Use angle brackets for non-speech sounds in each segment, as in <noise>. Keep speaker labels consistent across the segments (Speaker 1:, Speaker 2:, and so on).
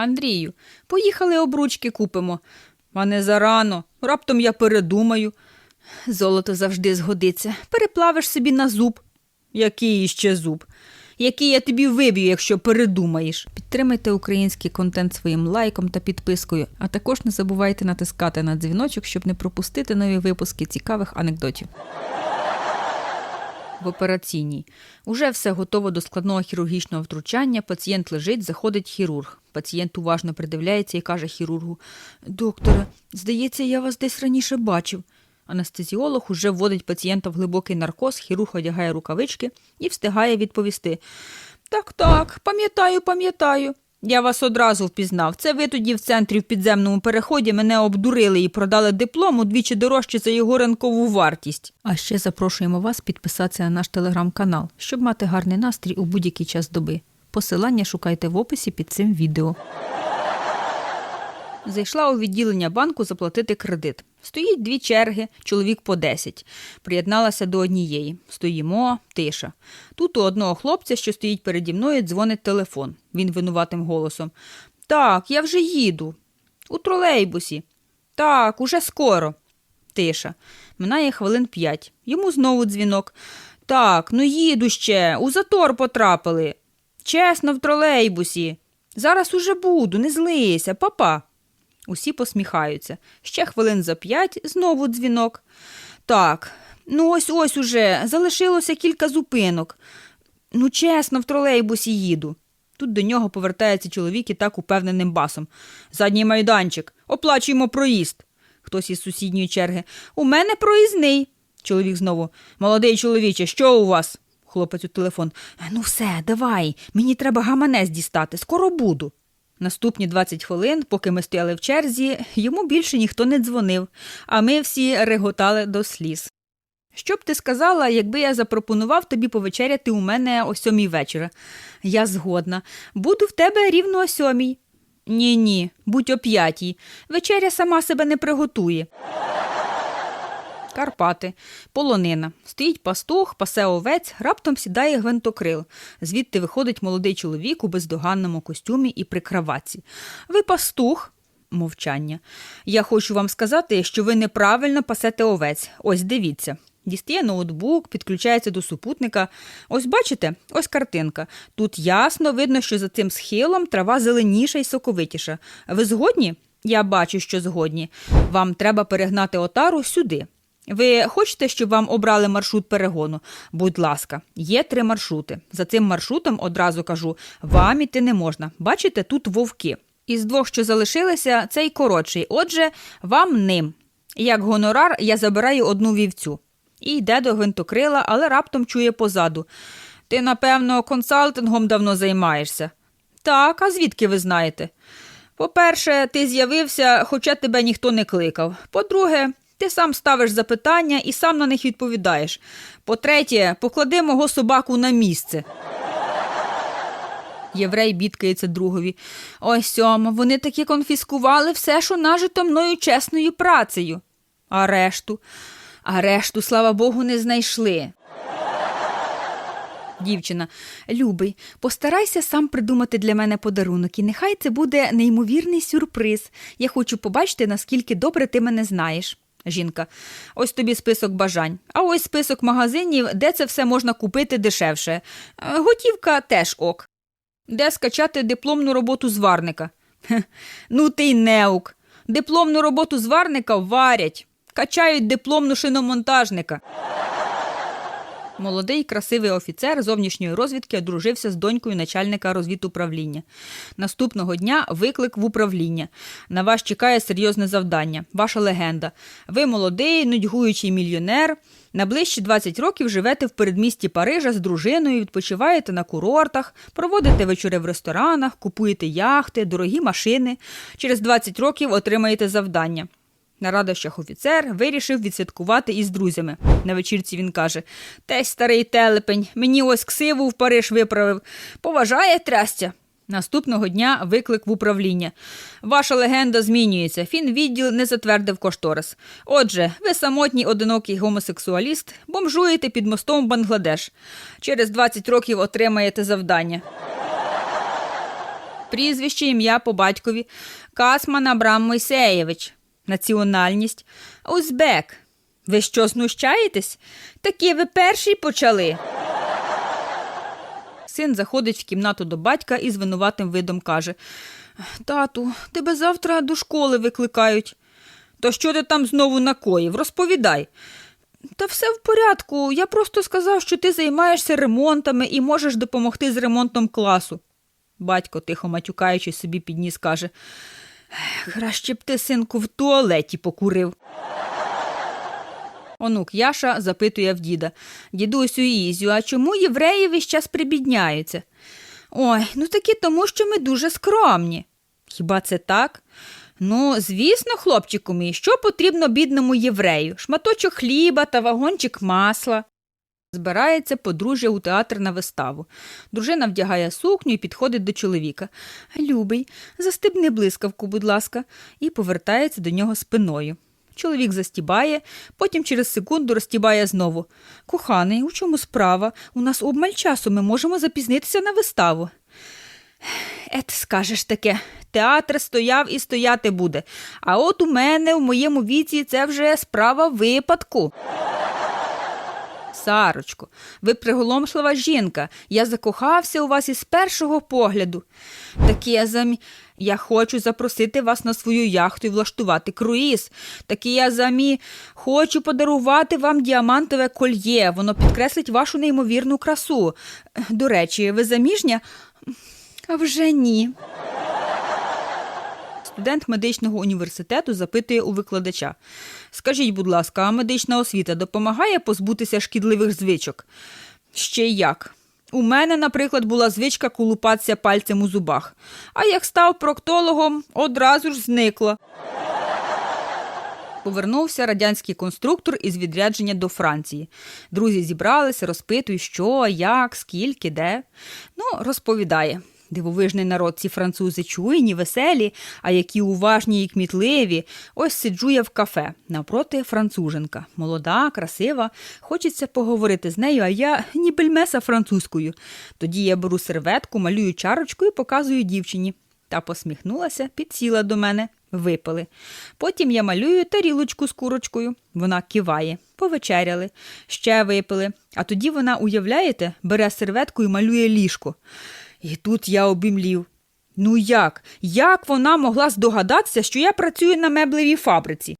Speaker 1: Андрію, поїхали обручки купимо. А не зарано. Раптом я передумаю. Золото завжди згодиться. Переплавиш собі на зуб. Який іще зуб? Який я тобі виб'ю, якщо передумаєш. Підтримайте український контент своїм лайком та підпискою, а також не забувайте натискати на дзвіночок, щоб не пропустити нові випуски цікавих анекдотів. В операційній. Уже все готово до складного хірургічного втручання. Пацієнт лежить, заходить хірург. Пацієнт уважно придивляється і каже хірургу: Докторе, здається, я вас десь раніше бачив. Анестезіолог уже вводить пацієнта в глибокий наркоз, хірург одягає рукавички і встигає відповісти: Так, так, пам'ятаю, пам'ятаю. Я вас одразу впізнав. Це ви тоді в центрі в підземному переході мене обдурили і продали диплом удвічі дорожче за його ринкову вартість. А ще запрошуємо вас підписатися на наш телеграм-канал, щоб мати гарний настрій у будь-який час доби. Посилання шукайте в описі під цим відео. Зайшла у відділення банку заплатити кредит. Стоїть дві черги, чоловік по 10. Приєдналася до однієї. Стоїмо, тиша. Тут у одного хлопця, що стоїть переді мною, дзвонить телефон. Він винуватим голосом. Так, я вже їду. У тролейбусі. Так, уже скоро. Тиша. Минає хвилин п'ять. Йому знову дзвінок. Так, ну їду ще, у затор потрапили. Чесно, в тролейбусі. Зараз уже буду, не злися, папа. Усі посміхаються. Ще хвилин за п'ять знову дзвінок. Так, ну ось ось уже, залишилося кілька зупинок. Ну, чесно, в тролейбусі їду. Тут до нього повертається чоловік і так упевненим басом. Задній майданчик, оплачуємо проїзд. Хтось із сусідньої черги. У мене проїзний. Чоловік знову. Молодий чоловіче, що у вас? Хлопець у телефон. Ну все, давай, мені треба гаманець дістати, скоро буду. Наступні 20 хвилин, поки ми стояли в черзі, йому більше ніхто не дзвонив, а ми всі реготали до сліз. Що б ти сказала, якби я запропонував тобі повечеряти у мене о сьомій вечора? Я згодна. Буду в тебе рівно о сьомій. Ні, ні, будь о п'ятій. Вечеря сама себе не приготує. Карпати, полонина. Стоїть пастух, пасе овець, раптом сідає гвинтокрил. Звідти виходить молодий чоловік у бездоганному костюмі і при краватці. Ви пастух? Мовчання. Я хочу вам сказати, що ви неправильно пасете овець. Ось дивіться. Дістає ноутбук, підключається до супутника. Ось бачите, ось картинка. Тут ясно видно, що за цим схилом трава зеленіша і соковитіша. Ви згодні? Я бачу, що згодні. Вам треба перегнати отару сюди. Ви хочете, щоб вам обрали маршрут перегону? Будь ласка, є три маршрути. За цим маршрутом одразу кажу, вам іти не можна. Бачите, тут вовки. Із двох, що залишилися, цей коротший. Отже, вам ним. Як гонорар, я забираю одну вівцю. І йде до гвинтокрила, але раптом чує позаду. Ти, напевно, консалтингом давно займаєшся. Так, а звідки ви знаєте? По-перше, ти з'явився, хоча тебе ніхто не кликав. По-друге, ти сам ставиш запитання і сам на них відповідаєш. По-третє, поклади мого собаку на місце. Єврей бідкається другові. Ой, сьома, вони таки конфіскували все, що нажито мною чесною працею. А решту, а решту, слава Богу, не знайшли. Дівчина, любий, постарайся сам придумати для мене подарунок, і нехай це буде неймовірний сюрприз. Я хочу побачити, наскільки добре ти мене знаєш. Жінка, ось тобі список бажань, а ось список магазинів, де це все можна купити дешевше. Е, Готівка теж ок. Де скачати дипломну роботу зварника? Хе, ну ти й неук. Дипломну роботу зварника варять, качають дипломну шиномонтажника. Молодий красивий офіцер зовнішньої розвідки одружився з донькою начальника розвідуправління. Наступного дня виклик в управління. На вас чекає серйозне завдання. Ваша легенда. Ви молодий, нудьгуючий мільйонер. На ближчі 20 років живете в передмісті Парижа з дружиною, відпочиваєте на курортах, проводите вечори в ресторанах, купуєте яхти, дорогі машини. Через 20 років отримаєте завдання. На радощах офіцер вирішив відсвяткувати із друзями. На вечірці він каже: Тесь старий телепень, мені ось ксиву в Париж виправив. Поважає трястя. Наступного дня виклик в управління. Ваша легенда змінюється. Фінвідділ не затвердив кошторис. Отже, ви самотній одинокий гомосексуаліст, бомжуєте під мостом Бангладеш. Через 20 років отримаєте завдання. Прізвище ім'я по батькові Касман Абрам Мойсеєвич. Національність Узбек. Ви що знущаєтесь? Такі ви перший почали. Син заходить в кімнату до батька і з винуватим видом каже: Тату, тебе завтра до школи викликають. То що ти там знову накоїв? Розповідай. Та все в порядку. Я просто сказав, що ти займаєшся ремонтами і можеш допомогти з ремонтом класу. Батько, тихо матюкаючись, собі підніс, каже: Краще б ти, синку, в туалеті покурив. Онук Яша запитує в діда Дідусю Ізю, а чому євреї весь час прибідняються? Ой, ну таки тому, що ми дуже скромні. Хіба це так? Ну, звісно, хлопчику мій, що потрібно бідному єврею? Шматочок хліба та вагончик масла. Збирається подружжя у театр на виставу. Дружина вдягає сукню і підходить до чоловіка. Любий, застебни блискавку, будь ласка, і повертається до нього спиною. Чоловік застібає, потім через секунду розтібає знову. Коханий, у чому справа? У нас обмаль часу, ми можемо запізнитися на виставу. Ет, скажеш таке, театр стояв і стояти буде. А от у мене в моєму віці це вже справа випадку. Сарочко, ви приголомшлива жінка. Я закохався у вас із першого погляду. Такі я замі... Я хочу запросити вас на свою яхту і влаштувати круїз. Такі я замі... Хочу подарувати вам діамантове кольє. Воно підкреслить вашу неймовірну красу. До речі, ви заміжня? А вже ні. Студент медичного університету запитує у викладача: Скажіть, будь ласка, а медична освіта допомагає позбутися шкідливих звичок? Ще як. У мене, наприклад, була звичка колупатися пальцем у зубах, а як став проктологом, одразу ж зникла. Повернувся радянський конструктор із відрядження до Франції. Друзі зібралися, розпитують, що, як, скільки, де. Ну, розповідає. Дивовижний народ, ці французи чуйні, веселі, а які уважні і кмітливі. Ось сиджу я в кафе навпроти француженка. Молода, красива. Хочеться поговорити з нею, а я ні бельмеса французькою. Тоді я беру серветку, малюю чарочку і показую дівчині. Та посміхнулася, підсіла до мене. Випили. Потім я малюю тарілочку з курочкою. Вона киває. Повечеряли, ще випили. А тоді вона, уявляєте, бере серветку і малює ліжко. І тут я обімлів. Ну як? Як вона могла здогадатися, що я працюю на меблевій фабриці?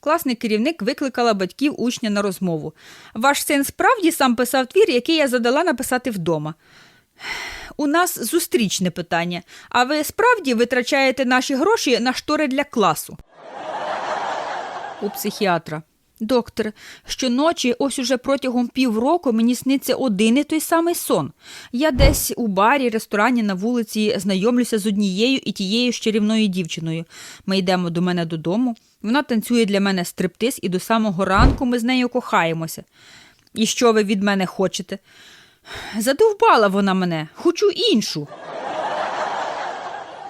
Speaker 1: Класний керівник викликала батьків учня на розмову. Ваш син справді сам писав твір, який я задала написати вдома. У нас зустрічне питання. А ви справді витрачаєте наші гроші на штори для класу? У психіатра. Доктор, щоночі, ось уже протягом півроку мені сниться один і той самий сон. Я десь у барі, ресторані на вулиці знайомлюся з однією і тією ж дівчиною. Ми йдемо до мене додому. Вона танцює для мене стриптиз, і до самого ранку ми з нею кохаємося. І що ви від мене хочете? Задовбала вона мене, хочу іншу.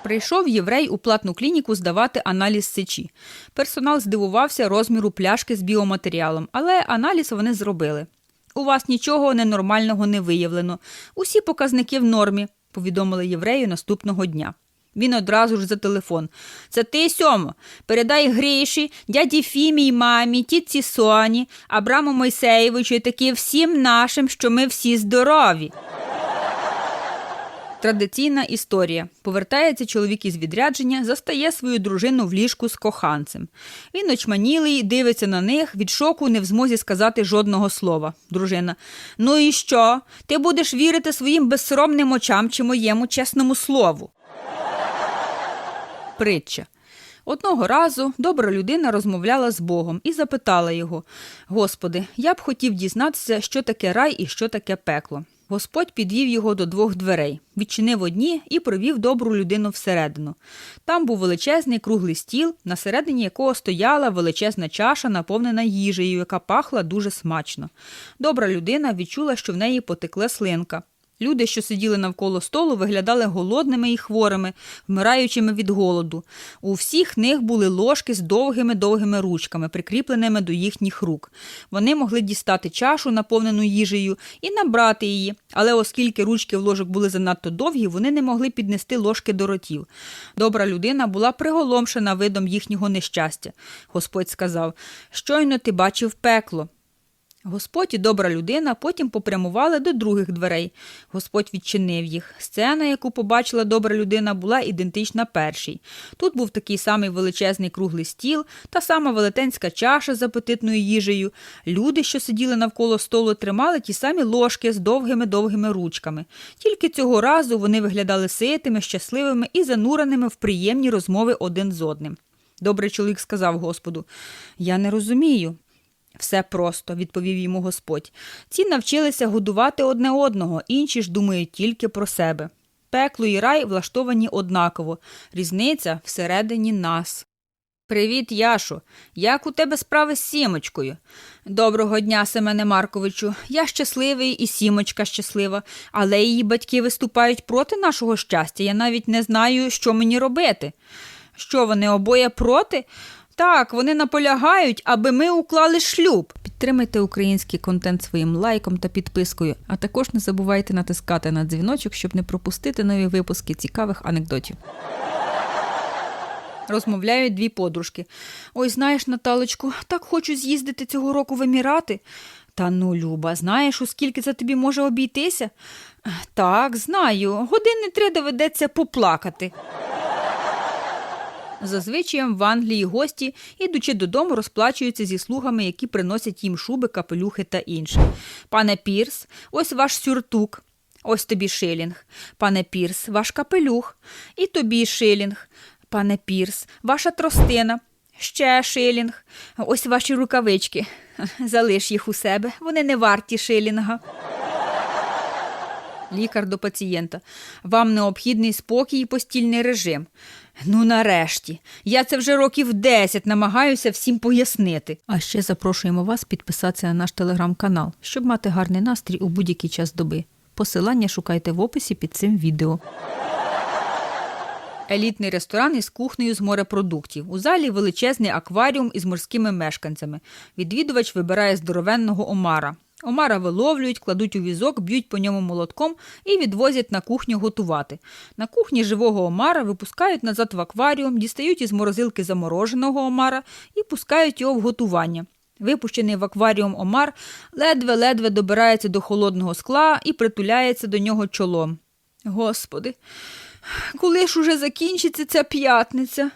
Speaker 1: Прийшов єврей у платну клініку здавати аналіз сечі. Персонал здивувався розміру пляшки з біоматеріалом, але аналіз вони зробили. У вас нічого ненормального не виявлено. Усі показники в нормі, повідомили єврею наступного дня. Він одразу ж за телефон. Це ти, Сьомо, передай Гриші, дяді Фімі й мамі, тітці Соні, Абраму Мойсеєвичу і таки всім нашим, що ми всі здорові. Традиційна історія. Повертається чоловік із відрядження, застає свою дружину в ліжку з коханцем. Він очманілий, дивиться на них, від шоку не в змозі сказати жодного слова. Дружина. Ну і що? Ти будеш вірити своїм безсоромним очам чи моєму чесному слову? Притча. Одного разу добра людина розмовляла з Богом і запитала його: Господи, я б хотів дізнатися, що таке рай і що таке пекло. Господь підвів його до двох дверей, відчинив одні і провів добру людину всередину. Там був величезний круглий стіл, на середині якого стояла величезна чаша, наповнена їжею, яка пахла дуже смачно. Добра людина відчула, що в неї потекла слинка. Люди, що сиділи навколо столу, виглядали голодними і хворими, вмираючими від голоду. У всіх них були ложки з довгими довгими ручками, прикріпленими до їхніх рук. Вони могли дістати чашу, наповнену їжею, і набрати її, але оскільки ручки в ложок були занадто довгі, вони не могли піднести ложки до ротів. Добра людина була приголомшена видом їхнього нещастя. Господь сказав: Щойно ти бачив пекло. Господь і добра людина потім попрямували до других дверей. Господь відчинив їх. Сцена, яку побачила добра людина, була ідентична першій. Тут був такий самий величезний круглий стіл, та сама велетенська чаша з апетитною їжею. Люди, що сиділи навколо столу, тримали ті самі ложки з довгими-довгими ручками. Тільки цього разу вони виглядали ситими, щасливими і зануреними в приємні розмови один з одним. Добрий чоловік сказав Господу: Я не розумію. Все просто, відповів йому Господь. Ці навчилися годувати одне одного, інші ж думають тільки про себе. Пекло і рай влаштовані однаково, різниця всередині нас. Привіт, Яшо. Як у тебе справи з сімочкою? Доброго дня, Семене Марковичу. Я щасливий і сімочка щаслива, але її батьки виступають проти нашого щастя. Я навіть не знаю, що мені робити. Що вони обоє проти? Так, вони наполягають, аби ми уклали шлюб. Підтримайте український контент своїм лайком та підпискою, а також не забувайте натискати на дзвіночок, щоб не пропустити нові випуски цікавих анекдотів. Розмовляють дві подружки. Ой, знаєш, Наталочку, так хочу з'їздити цього року в Емірати. Та ну, Люба, знаєш, у скільки це тобі може обійтися? Так, знаю. Години три доведеться поплакати. Зазвичай в Англії гості, ідучи додому, розплачуються зі слугами, які приносять їм шуби, капелюхи та інше. Пане Пірс, ось ваш сюртук. Ось тобі шилінг. Пане Пірс, ваш капелюх. І тобі шилінг. Пане Пірс, ваша тростина. Ще шилінг. Ось ваші рукавички. <laughs> Залиш їх у себе, вони не варті шилінга. Лікар до пацієнта. Вам необхідний спокій і постільний режим. Ну, нарешті, я це вже років 10 намагаюся всім пояснити. А ще запрошуємо вас підписатися на наш телеграм-канал, щоб мати гарний настрій у будь-який час доби. Посилання шукайте в описі під цим відео. Елітний ресторан із кухнею з морепродуктів. У залі величезний акваріум із морськими мешканцями. Відвідувач вибирає здоровенного омара. Омара виловлюють, кладуть у візок, б'ють по ньому молотком і відвозять на кухню готувати. На кухні живого омара випускають назад в акваріум, дістають із морозилки замороженого омара і пускають його в готування. Випущений в акваріум омар ледве-ледве добирається до холодного скла і притуляється до нього чолом. Господи, коли ж уже закінчиться ця п'ятниця?